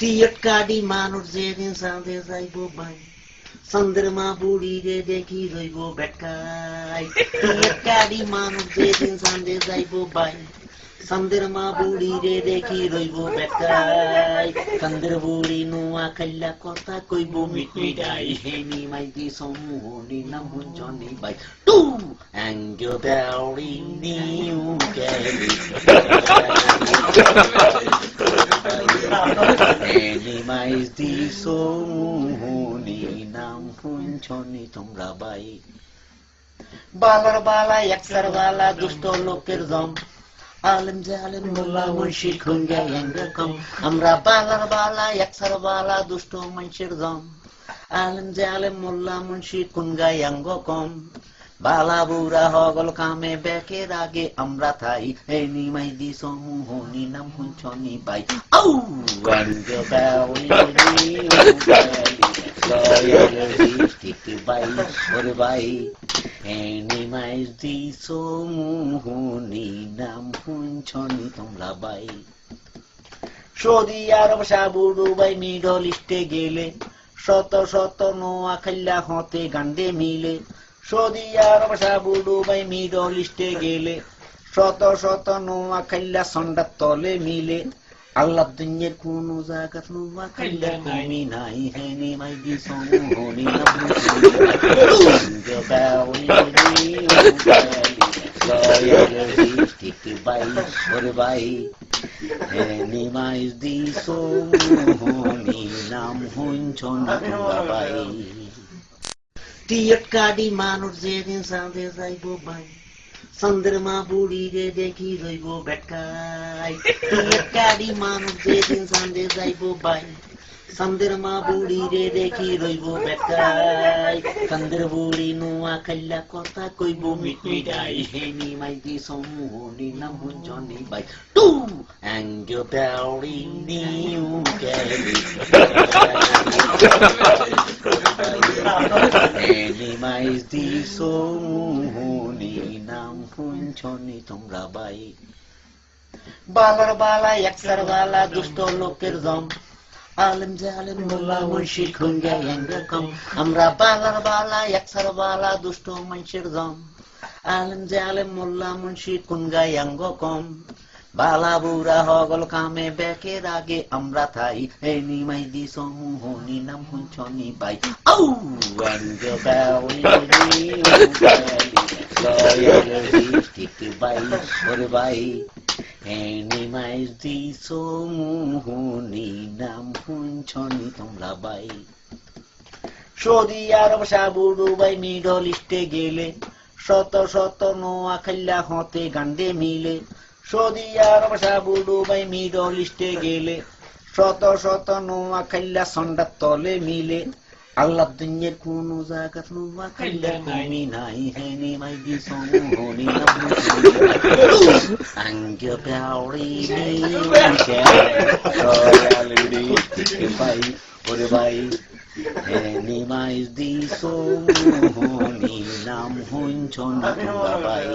Tiakadi manur zevin sande zaibo bai. Sandrama buri de deki zaibo betkai. Tiakadi manur zevin sande zaibo bai. சந்திரமா பூடிரே தேக்கி ரொய்வோ பெட்டாய் சந்திர பூடி நூவா கல்ல கோத்தா கொய்வோ மிட் மிடாய் ஹேனி மைதி சோமோனி நம்மு ஜோனி பை டூ அங்கோ தேவடி நீ கேலி এনিমাইজ দি সমুহনি নাম হুঞ্জনি তোমরা বাই বালার বালা একসার বালা দুষ্ট লোকের জম আলেম জালেম মোল্লা মুন্সি খুঙ্গে এরকম আমরা বালার বালা একসার বালা দুষ্ট মানুষের জম আলেম জালেম মোল্লা মুন্সি কুঙ্গা অঙ্গ কম বালা হগল কামে বেকের আগে আমরা থাই এই নিমাই দি সমূহনি নাম হুঞ্চনি বাই আউ বাই। সৌদি আরব সাবু দুবাই মিডল ইস্টে গেলে, শত শত নোয়া খাল্লা হতে গান্ডে মিলে। সৌদি আরব সাবু দুবাই মিডল ইস্টে গেলে শত শত নোয়া খাল্লা সন্ডার তলে মিলে। আল্লাহ দুনিয়ার কোন জায়গা নোয়া খাল্লা কমি নাই। হেনি মাই দি সোমোহনি নাম হুঞ্চন বাবাই। টিয়ট কাডি মানুষ যেদিন সাঁদে যাইব বাই চন্দ্রমা বুড়ি রে দেখি রইব বেটকাই টিয়ট কাডি মানুষ যেদিন সাঁদে যাইব বাই চন্দ্রমা বুড়ি রে দেখি রইব বেটকাই চন্দ্র বুড়ি নোয়া খাল্লা কথা কইব মিট মিটাই হেনি মাইতি সমুহনি নাম হুঞ্জনি by two অ্যাঙ্গ দেওড়ি new Kelly by বালার বালা একসার বালা দুষ্ট লোকের জম আলেম জালেম মোল্লা মুন্সি খুঙ্গে এরকম আমরা দুষ্ট মানুষের জম আলেম জালেম মোল্লা কম বালা বুড়া হগল কামে বেকের আগে আমরা থাই এই নিমাই দি সমূহনি নাম হুঞ্চনি বাই আউ তোমরা বাই। সৌদি আরব সাবু দুবাই মিডল ইস্টে গেলে, শত শত নোয়া খাল্লা হতে গান্ডে মিলে সৌদি আরব সাবু দুবাই মিডল ইস্টে গেলে, শত শত নোয়া খাল্লা সন্ডার তলে মিলে। আল্লাহ দুনিয়ার কোন জায়গা নোয়া খাল্লা কমি নাই, হেনি মাই দি সমূহনি আঙ্গ পাউরি বাই ওরে বাই এনিমাইজ দি সমূহনি নাম হুঞ্চন বাই